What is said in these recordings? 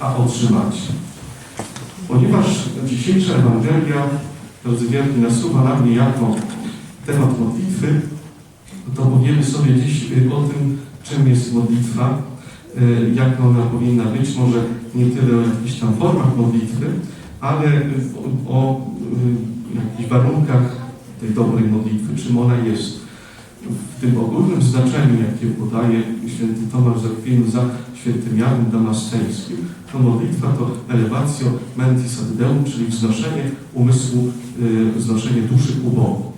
a otrzymacie. Ponieważ dzisiejsza Ewangelia, drodzy wierni, nasuwa na mnie jako temat modlitwy, to powiemy sobie dziś o tym, czym jest modlitwa, y, jak ona powinna być, może nie tyle o jakichś tam formach modlitwy, ale o, o y, jakichś warunkach tej dobrej modlitwy, czym ona jest. W tym ogólnym znaczeniu, jakie podaje święty Tomasz Zakwinu za świętym Janem Damasceńskim, to modlitwa to elevatio mentis ad Deum, czyli wznoszenie umysłu, y, wznoszenie duszy ku Bogu.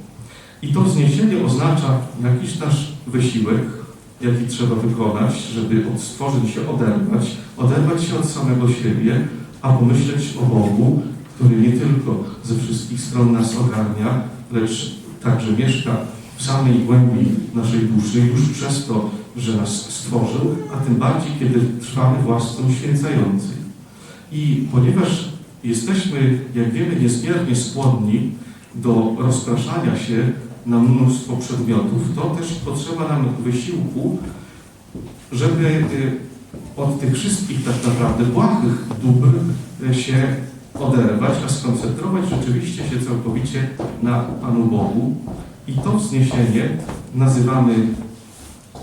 I to wzniesienie oznacza jakiś nasz wysiłek, jaki trzeba wykonać, żeby od stworzeń się oderwać, oderwać się od samego siebie, a pomyśleć o Bogu, który nie tylko ze wszystkich stron nas ogarnia, lecz także mieszka w samej głębi naszej duszy już przez to, że nas stworzył, a tym bardziej, kiedy trwamy w łasce uświęcającej. I ponieważ jesteśmy, jak wiemy, niezmiernie skłonni do rozpraszania się na mnóstwo przedmiotów, to też potrzeba nam wysiłku, żeby y, od tych wszystkich tak naprawdę błahych dóbr y, się oderwać, a skoncentrować rzeczywiście się całkowicie na Panu Bogu. I to wzniesienie nazywamy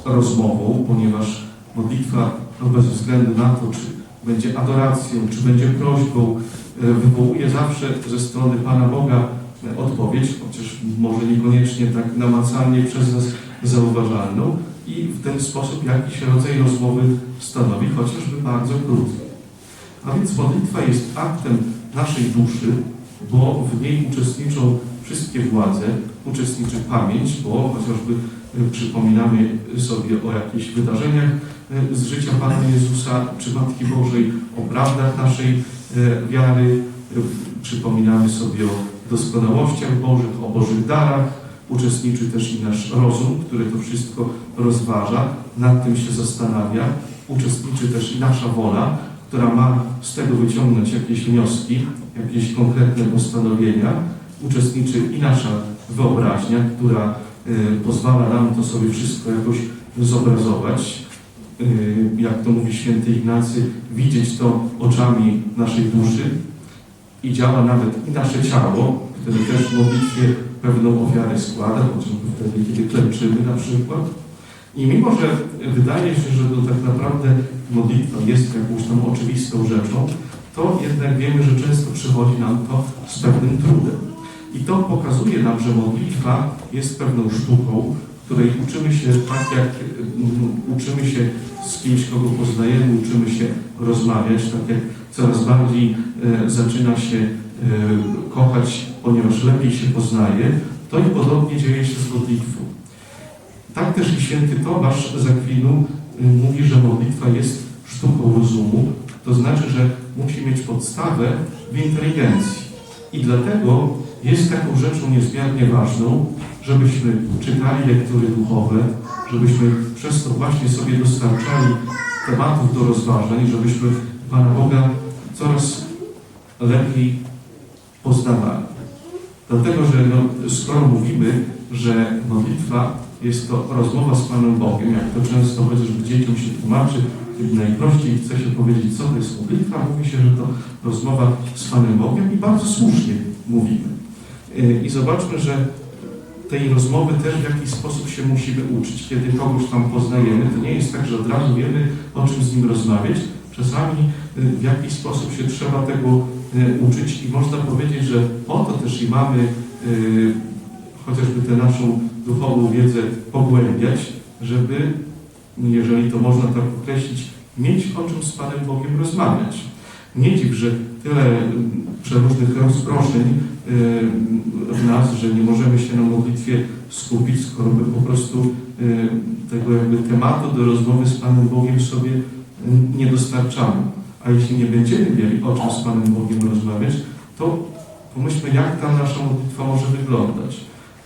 rozmową, ponieważ modlitwa, no bez względu na to, czy będzie adoracją, czy będzie prośbą, y, wywołuje zawsze ze strony Pana Boga odpowiedź, chociaż może niekoniecznie tak namacalnie przez nas zauważalną i w ten sposób jakiś rodzaj rozmowy stanowi, chociażby bardzo krótki. A więc modlitwa jest aktem naszej duszy, bo w niej uczestniczą wszystkie władze, uczestniczy pamięć, bo chociażby y, przypominamy sobie o jakichś wydarzeniach y, z życia Pana Jezusa czy Matki Bożej, o prawdach naszej y, wiary, przypominamy sobie o doskonałościach Bożych, o Bożych darach. Uczestniczy też i nasz rozum, który to wszystko rozważa, nad tym się zastanawia. Uczestniczy też i nasza wola, która ma z tego wyciągnąć jakieś wnioski, jakieś konkretne postanowienia. Uczestniczy i nasza wyobraźnia, która y, pozwala nam to sobie wszystko jakoś zobrazować. Y, jak to mówi święty Ignacy, widzieć to oczami naszej duszy, i działa nawet i nasze ciało, które też w modlitwie pewną ofiarę składa, chociażby wtedy, kiedy klęczymy na przykład. I mimo, że wydaje się, że to tak naprawdę modlitwa jest jakąś tam oczywistą rzeczą, to jednak wiemy, że często przychodzi nam to z pewnym trudem. I to pokazuje nam, że modlitwa jest pewną sztuką, której uczymy się tak, jak uczymy się z kimś, kogo poznajemy, uczymy się rozmawiać, tak jak coraz bardziej e, zaczyna się e, kochać, ponieważ lepiej się poznaje, to i podobnie dzieje się z modlitwą. Tak też i święty Tomasz z Akwinu y, mówi, że modlitwa jest sztuką rozumu, to znaczy, że musi mieć podstawę w inteligencji. I dlatego jest taką rzeczą niezmiernie ważną, żebyśmy czytali lektury duchowe, żebyśmy przez to właśnie sobie dostarczali tematów do rozważań, żebyśmy Pana Boga coraz lepiej poznawali. Dlatego, że no, skoro mówimy, że modlitwa jest to rozmowa z Panem Bogiem, jak to często chociażby dzieciom się tłumaczy, kiedy najprościej chce się powiedzieć, co to jest modlitwa, mówi się, że to rozmowa z Panem Bogiem i bardzo słusznie mówimy. Yy, I zobaczmy, że tej rozmowy też w jakiś sposób się musimy uczyć. Kiedy kogoś tam poznajemy, to nie jest tak, że od razu wiemy, o czym z nim rozmawiać. Czasami y, w jakiś sposób się trzeba tego y, uczyć i można powiedzieć, że po to też i mamy y, chociażby tę naszą duchową wiedzę pogłębiać, żeby, jeżeli to można tak określić, mieć o czym z Panem Bogiem rozmawiać. Nie dziw, że tyle przeróżnych rozproszeń y, w nas, że nie możemy się na modlitwie skupić, skoro my po prostu y, tego jakby tematu do rozmowy z Panem Bogiem sobie y, nie dostarczamy. A jeśli nie będziemy mieli o czym z Panem Bogiem rozmawiać, to pomyślmy, jak ta nasza modlitwa może wyglądać.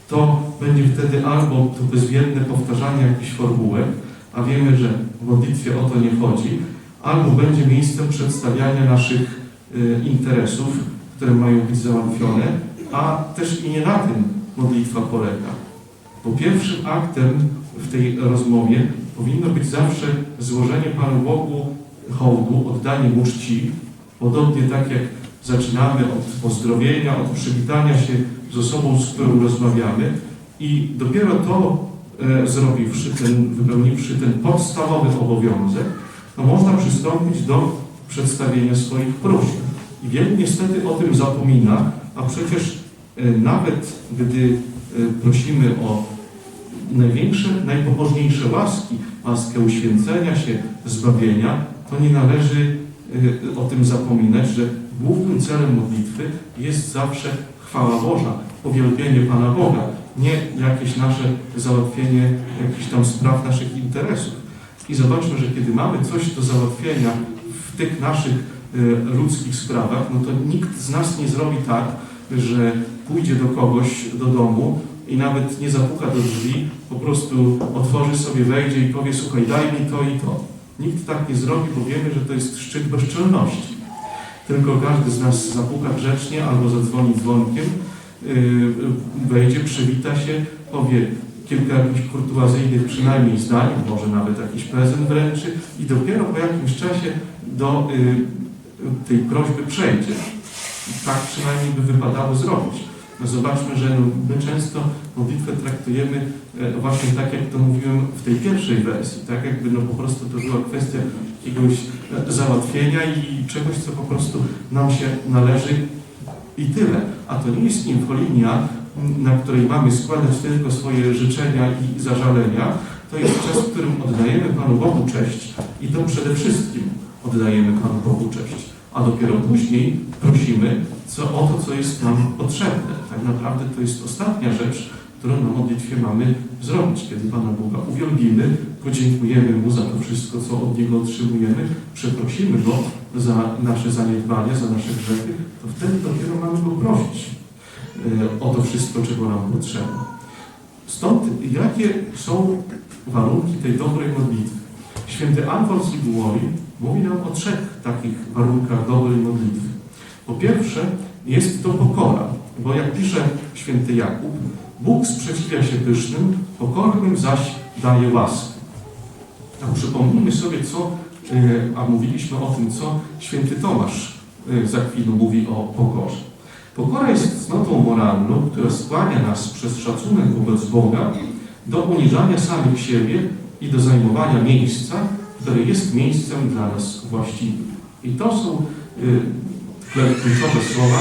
To będzie wtedy albo to bezwiedne powtarzanie jakichś formułek, a wiemy, że w modlitwie o to nie chodzi, albo będzie miejscem przedstawiania naszych y, interesów, które mają być załatwione, a też i nie na tym modlitwa polega. Bo pierwszym aktem w tej rozmowie powinno być zawsze złożenie Panu Bogu hołdu, oddanie mu czci, podobnie tak jak zaczynamy od pozdrowienia, od przywitania się z osobą, z którą rozmawiamy i dopiero to e, zrobiwszy, ten, wypełniwszy ten podstawowy obowiązek, to można przystąpić do przedstawienia swoich próśb. I wielu niestety o tym zapomina, a przecież e, nawet gdy e, prosimy o największe, najpobożniejsze łaski, łaskę uświęcenia się, zbawienia, to nie należy y, o tym zapominać, że głównym celem modlitwy jest zawsze chwała Boża, uwielbienie Pana Boga, nie jakieś nasze załatwienie jakichś tam spraw naszych interesów. I zobaczmy, że kiedy mamy coś do załatwienia w tych naszych ludzkich sprawach, no to nikt z nas nie zrobi tak, że pójdzie do kogoś do domu i nawet nie zapuka do drzwi, po prostu otworzy sobie, wejdzie i powie, słuchaj, daj mi to i to. Nikt tak nie zrobi, bo wiemy, że to jest szczyt bezczelności. Tylko każdy z nas zapuka grzecznie albo zadzwoni dzwonkiem, yy, wejdzie, przywita się, powie kilka jakichś kurtuazyjnych przynajmniej zdań, może nawet jakiś prezent wręczy i dopiero po jakimś czasie do yy, tej prośby przejdzie. Tak przynajmniej by wypadało zrobić. No zobaczmy, że no, my często modlitwę traktujemy e, właśnie tak, jak to mówiłem w tej pierwszej wersji, tak jakby no po prostu to była kwestia jakiegoś e, załatwienia i czegoś, co po prostu nam się należy i tyle. A to nie jest infolinia, na której mamy składać tylko swoje życzenia i zażalenia. To jest czas, w którym oddajemy Panu Bogu cześć i to przede wszystkim oddajemy Panu Bogu cześć a dopiero później prosimy co, o to, co jest nam potrzebne. Tak naprawdę to jest ostatnia rzecz, którą na modlitwie mamy zrobić. Kiedy Pana Boga uwielbimy, podziękujemy Mu za to wszystko, co od Niego otrzymujemy, przeprosimy Go za nasze zaniedbania, za nasze grzechy, to wtedy dopiero mamy Go prosić e, o to wszystko, czego nam potrzeba. Stąd jakie są warunki tej dobrej modlitwy? Święty Alfons Liguori mówi nam o trzech takich warunkach dobrej modlitwy. Po pierwsze, jest to pokora, bo jak pisze święty Jakub, Bóg sprzeciwia się pysznym, pokornym zaś daje łaskę. A przypomnijmy sobie, co, e, a mówiliśmy o tym, co święty Tomasz e, za chwilę mówi o pokorze. Pokora jest cnotą moralną, która skłania nas przez szacunek wobec Boga do uniżania samych siebie i do zajmowania miejsca, które jest miejscem dla nas właściwym. I to są y, kluczowe słowa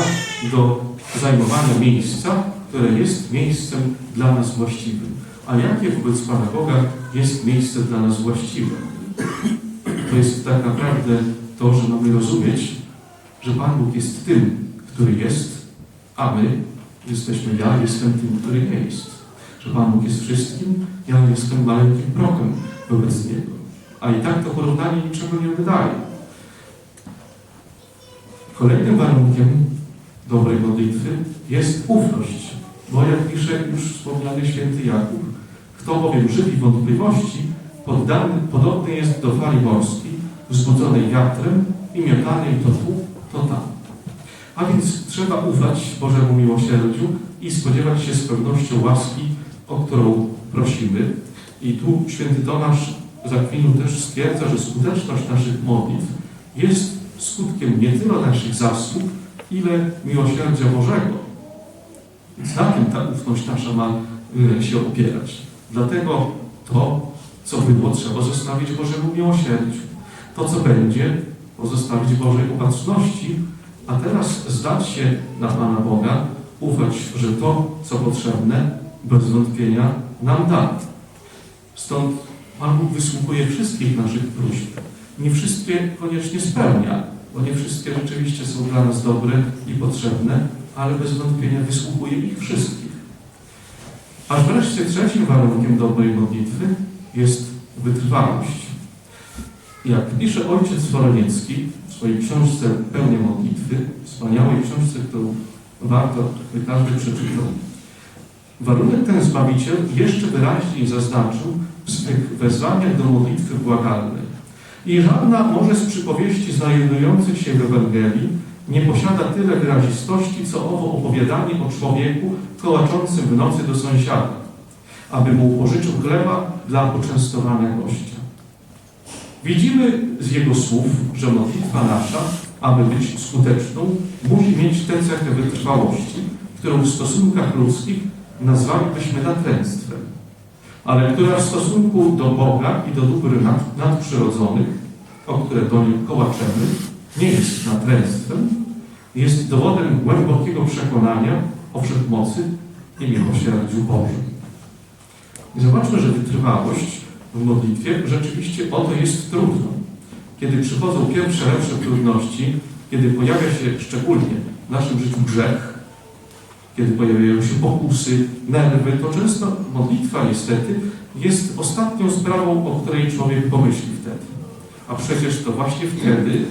do zajmowania miejsca, które jest miejscem dla nas właściwym. A jakie wobec Pana Boga jest miejsce dla nas właściwe? To jest tak naprawdę to, że mamy rozumieć, że Pan Bóg jest tym, który jest, a my jesteśmy, ja jestem tym, który nie jest. Że Pan Bóg jest wszystkim, ja jestem maleńkim prokiem wobec Niego. A i tak to porównanie niczego nie wydaje. Kolejnym warunkiem dobrej modlitwy jest ufność. Bo jak pisze już wspomniany święty Jakub, kto bowiem żywi wątpliwości, poddany, podobny jest do fali morskiej, wzbudzonej wiatrem i miotanej to tu, to tam. A więc trzeba ufać Bożemu miłosierdziu i spodziewać się z pewnością łaski, o którą prosimy. I tu święty Tomasz za chwilę też stwierdza, że skuteczność naszych modlitw jest skutkiem nie tyle naszych zasług, ile miłosierdzia Bożego. Więc na tym ta ufność nasza ma y, się opierać. Dlatego to, co było, trzeba zostawić Bożemu miłosierdziu. To, co będzie, pozostawić Bożej opatrzności, a teraz zdać się na Pana Boga, ufać, że to, co potrzebne, bez wątpienia nam da. Stąd Pan Bóg wysłuchuje wszystkich naszych próśb. Nie wszystkie koniecznie spełnia, bo nie wszystkie rzeczywiście są dla nas dobre i potrzebne, ale bez wątpienia wysłuchuje ich wszystkich. Aż wreszcie trzecim warunkiem dobrej modlitwy jest wytrwałość. Jak pisze ojciec Foroniecki w swojej książce Pełnia modlitwy, wspaniałej książce, którą warto, by każdy przeczytał, warunek ten Zbawiciel jeszcze wyraźniej zaznaczył w swych wezwaniach do modlitwy błagalnej. I żadna może z przypowieści znajdujących się w Ewangelii nie posiada tyle wyrazistości, co owo opowiadanie o człowieku kołaczącym w nocy do sąsiada, aby mu pożyczył chleba dla poczęstowania gościa. Widzimy z jego słów, że modlitwa nasza, aby być skuteczną, musi mieć tę cechę wytrwałości, którą w stosunkach ludzkich nazwalibyśmy natręctwem, ale która w stosunku do Boga i do dóbr nad, nadprzyrodzonych, o które do nich kołaczemy, nie jest natręctwem, jest dowodem głębokiego przekonania o wszechmocy i miłosierdziu Bożym. I zobaczmy, że wytrwałość w modlitwie rzeczywiście o to jest trudno. Kiedy przychodzą pierwsze lepsze trudności, kiedy pojawia się szczególnie w naszym życiu grzech, kiedy pojawiają się pokusy, nerwy, to często modlitwa niestety jest ostatnią sprawą, o której człowiek pomyśli wtedy. A przecież to właśnie wtedy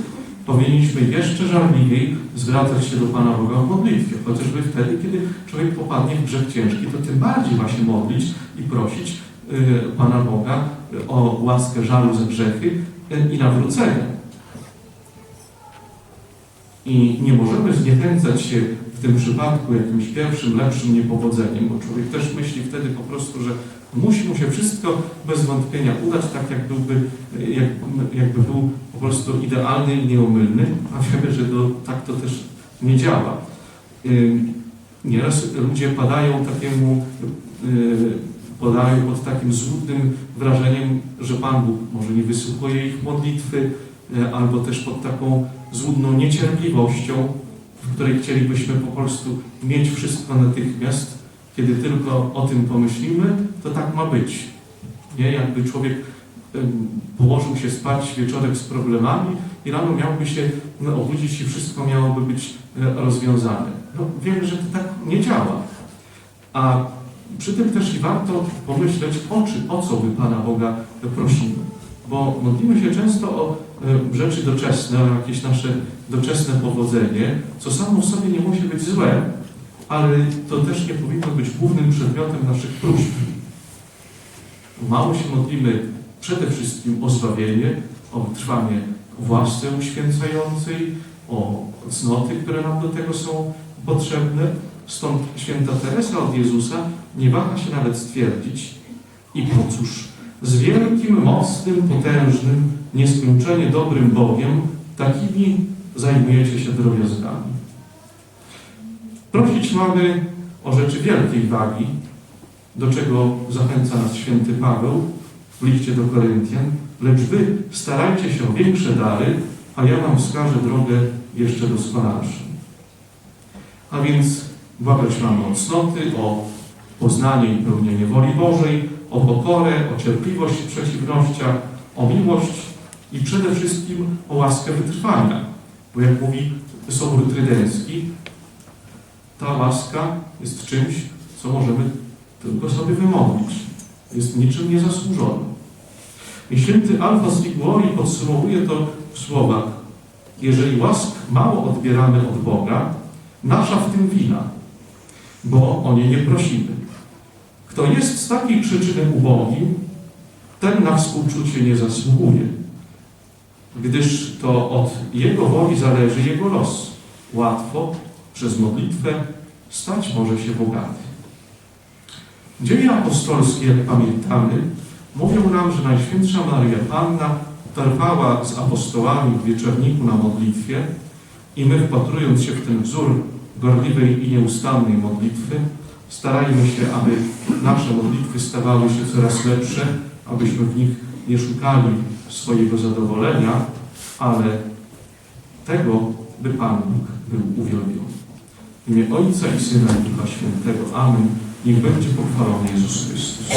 powinniśmy jeszcze żarliwiej zwracać się do Pana Boga w modlitwie. Chociażby wtedy, kiedy człowiek popadnie w grzech ciężki, to tym bardziej ma się modlić i prosić y, Pana Boga o łaskę żalu za grzechy y, i nawrócenie. I nie możemy zniechęcać się w tym przypadku jakimś pierwszym, lepszym niepowodzeniem, bo człowiek też myśli wtedy po prostu, że musi mu się wszystko bez wątpienia udać, tak jak byłby, jak, jakby był po prostu idealny i nieomylny, a wiemy, że to, tak to też nie działa. Nieraz ludzie padają takiemu, yy, podają pod takim złudnym wrażeniem, że Pan Bóg może nie wysłuchuje ich modlitwy, yy, albo też pod taką złudną niecierpliwością, w której chcielibyśmy po prostu mieć wszystko natychmiast, kiedy tylko o tym pomyślimy, to tak ma być. Nie? Jakby człowiek położył się spać wieczorem z problemami i rano miałby się no, obudzić i wszystko miałoby być e, rozwiązane. No, wiemy, że to tak nie działa. A przy tym też i warto pomyśleć, o, czy, o co by Pana Boga prosimy. Bo modlimy się często o e, rzeczy doczesne, o jakieś nasze doczesne powodzenie, co samo w sobie nie musi być złe, ale to też nie powinno być głównym przedmiotem naszych próśb. Mało się modlimy przede wszystkim o zbawienie, o wytrwanie w łasce uświęcającej, o cnoty, które nam do tego są potrzebne. Stąd święta Teresa od Jezusa nie waha się nawet stwierdzić i po cóż, z wielkim, mocnym, potężnym, nieskończenie dobrym Bogiem, takimi zajmujecie się drobiazgami. Prosić mamy o rzeczy wielkiej wagi, do czego zachęca nas święty Paweł w liście do Koryntian, lecz wy starajcie się o większe dary, a ja wam wskażę drogę jeszcze doskonalszą. A więc błagać mamy o cnoty, o poznanie i pełnienie woli Bożej, o pokorę, o cierpliwość w przeciwnościach, o miłość i przede wszystkim o łaskę wytrwania. Bo jak mówi Sobór Trydencki, ta łaska jest czymś, co możemy tylko sobie wymodlić. Jest niczym niezasłużonym. I święty Alfa z Liguori podsumowuje to w słowach jeżeli łask mało odbieramy od Boga, nasza w tym wina, bo o nie nie prosimy. Kto jest z takiej przyczyny ubogim, ten na współczucie nie zasługuje, gdyż to od Jego woli zależy Jego los. Łatwo, przez modlitwę, stać może się bogaty. Dzieje apostolskie, jak pamiętamy, mówią nam, że Najświętsza Maria Panna trwała z apostołami w wieczorniku na modlitwie i my, wpatrując się w ten wzór gorliwej i nieustannej modlitwy, starajmy się, aby nasze modlitwy stawały się coraz lepsze, abyśmy w nich nie szukali swojego zadowolenia, ale tego, by Pan Bóg był uwielbiony. W imię Ojca i Syna i Ducha Świętego. Amen. Niech będzie pochwalony Jezus Chrystus.